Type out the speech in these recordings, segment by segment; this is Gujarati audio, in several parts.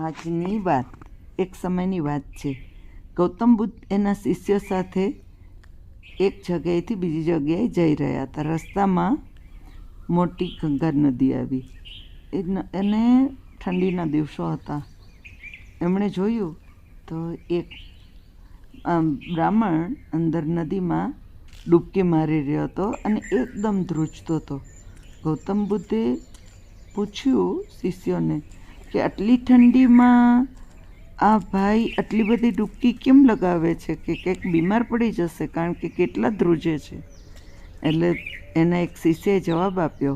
આજની વાત, એક સમયની વાત છે. ગૌતમ બુદ્ધ એના શિષ્ય સાથે એક જગ્યાએથી બીજી જગ્યાએ જઈ રહ્યા હતા. રસ્તામાં મોટી ગંગા નદી આવી. એને ઠંડીના દિવસો હતા. એમણે જોયું તો એક બ્રાહ્મણ અંદર નદીમાં ડૂબકી મારી રહ્યો હતો અને એકદમ ધ્રુજતો હતો. ગૌતમ બુદ્ધે પૂછ્યું શિષ્યોને કે આટલી ઠંડીમાં આ ભાઈ આટલી બધી ડૂબકી કેમ લગાવે છે કે કંઈક બીમાર પડી જશે? કારણ કે કેટલા ધ્રુજે છે. એટલે એના એક શિષ્યએ જવાબ આપ્યો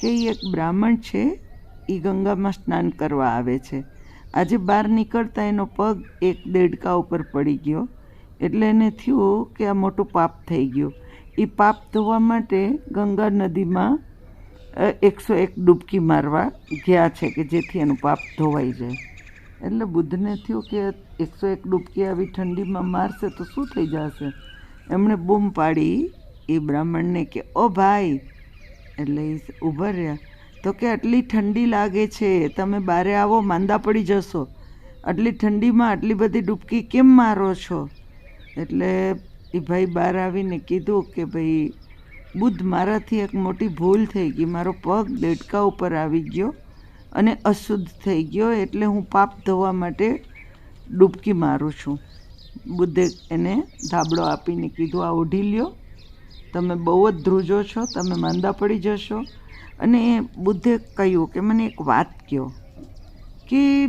કે એ એક બ્રાહ્મણ છે એ ગંગામાં સ્નાન કરવા આવે છે. આજે બહાર નીકળતા એનો પગ એક દેડકા ઉપર પડી ગયો. એટલે એને થયું કે આ મોટું પાપ થઈ ગયું. એ પાપ ધોવા માટે ગંગા નદીમાં એકસો એક ડૂબકી મારવા ગયા છે કે જેથી એનું પાપ ધોવાઈ જાય. એટલે બુદ્ધને થયું કે એકસો એક ડૂબકી આવી ઠંડીમાં મારશે તો શું થઈ જશે? એમણે બૂમ પાડી એ બ્રાહ્મણને કે, ઓ ભાઈ! એટલે એ ઊભા રહ્યા. તો કે આટલી ઠંડી લાગે છે, તમે બારે આવો, માંદા પડી જશો. આટલી ઠંડીમાં આટલી બધી ડૂબકી કેમ મારો છો? એટલે એ ભાઈ બહાર આવીને કીધું કે, ભાઈ બુદ્ધ મારાથી એક મોટી ભૂલ થઈ ગઈ. મારો પગ દેડકા ઉપર આવી ગયો અને અશુદ્ધ થઈ ગયો એટલે હું પાપ ધોવા માટે ડૂબકી મારું છું. બુદ્ધે એને ધાબળો આપીને કીધું, આ ઓઢી લ્યો. તમે બહુ જ ધ્રુજો છો, તમે માંદા પડી જશો. અને બુદ્ધે કહ્યું કે, મને એક વાત કહો કે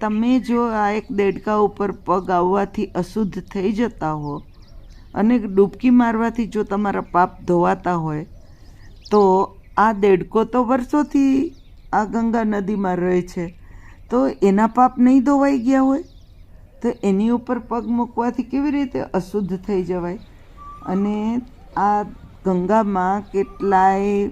તમે જો આ એક દેડકા ઉપર પગ આવવાથી અશુદ્ધ થઈ જતા હો અને ડૂબકી મારવાથી જો તમારા પાપ ધોવાતા હોય, તો આ દેડકો તો વર્ષોથી આ ગંગા નદીમાં રહે છે. તો એના પાપ નહીં ધોવાઈ ગયા હોય? તો એની ઉપર પગ મૂકવાથી કેવી રીતે અશુદ્ધ થઈ જવાય? અને આ ગંગામાં કેટલાય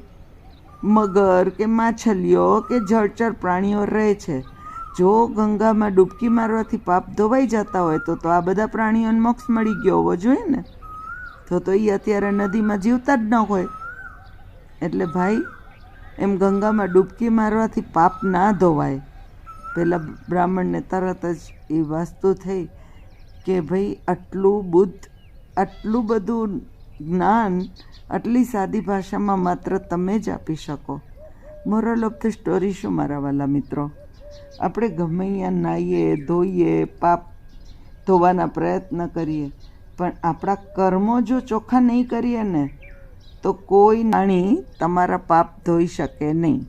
મગર કે માછલીઓ કે જળચર પ્રાણીઓ રહે છે. જો ગંગામાં ડૂબકી મારવાથી પાપ ધોવાઈ જતા હોય તો તો આ બધા પ્રાણીઓને મોક્ષ મળી ગયો હોવો જોઈએ ને? તો તો એ અત્યારે નદીમાં જીવતા જ ન હોય. એટલે ભાઈ, એમ ગંગામાં ડૂબકી મારવાથી પાપ ના ધોવાય. પહેલાં બ્રાહ્મણને તરત જ એ વાસ્તુ થઈ કે ભાઈ, આટલું બુદ્ધ, આટલું બધું જ્ઞાન આટલી સાદી ભાષામાં માત્ર તમે જ આપી શકો. મોરલ ઓફ ધ સ્ટોરી શું મારા વાલા મિત્રો? આપણે ગમે ત્યાં નાહીએ ધોઈએ, પાપ ધોવાના પ્રયત્ન કરીએ, પણ આપણા કર્મો જો ચોખ્ખા નહીં કરીએ ને, તો કોઈ નાણી તમારા પાપ ધોઈ શકે નહીં.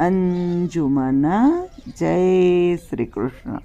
અંજુમાના જય શ્રી કૃષ્ણ.